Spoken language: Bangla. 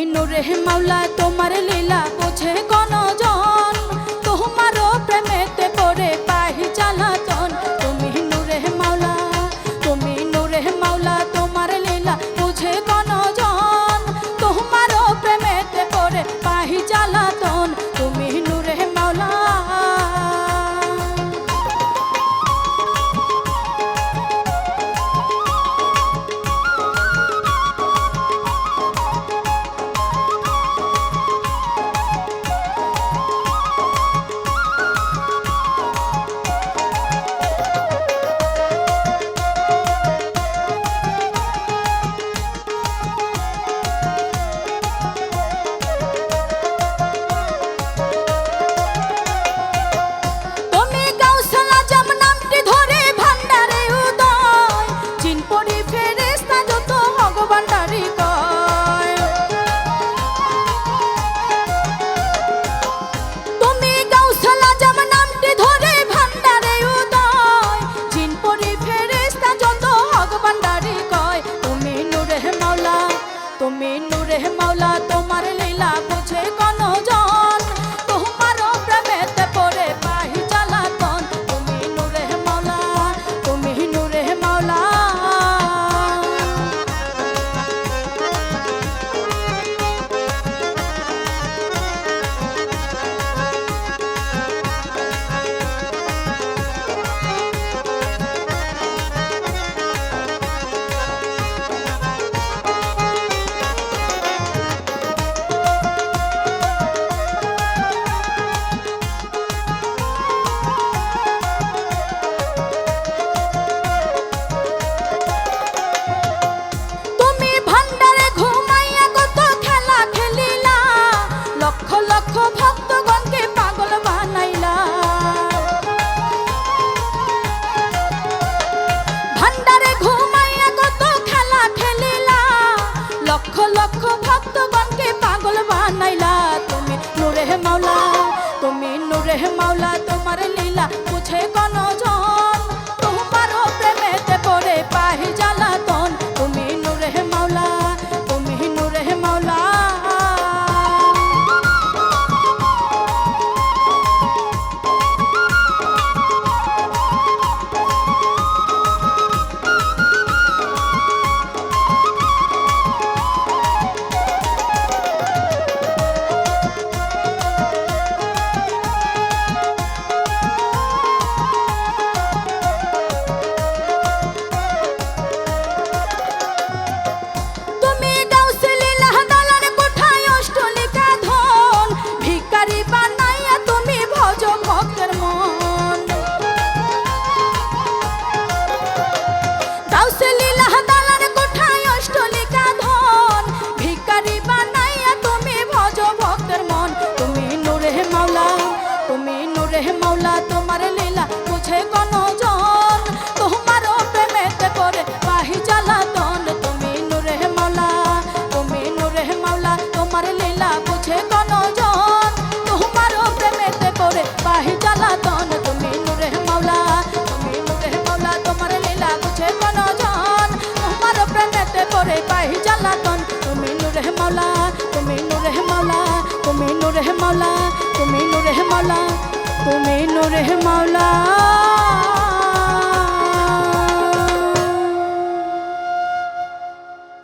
কঠিন মাওলা তোমার লীলা বোঝে কোনো আমি রে মাওলা তোমার লীলা বুঝে কোনো রে মাওলা তোমার লীলা বুঝে তুমি নূরে মাওলা।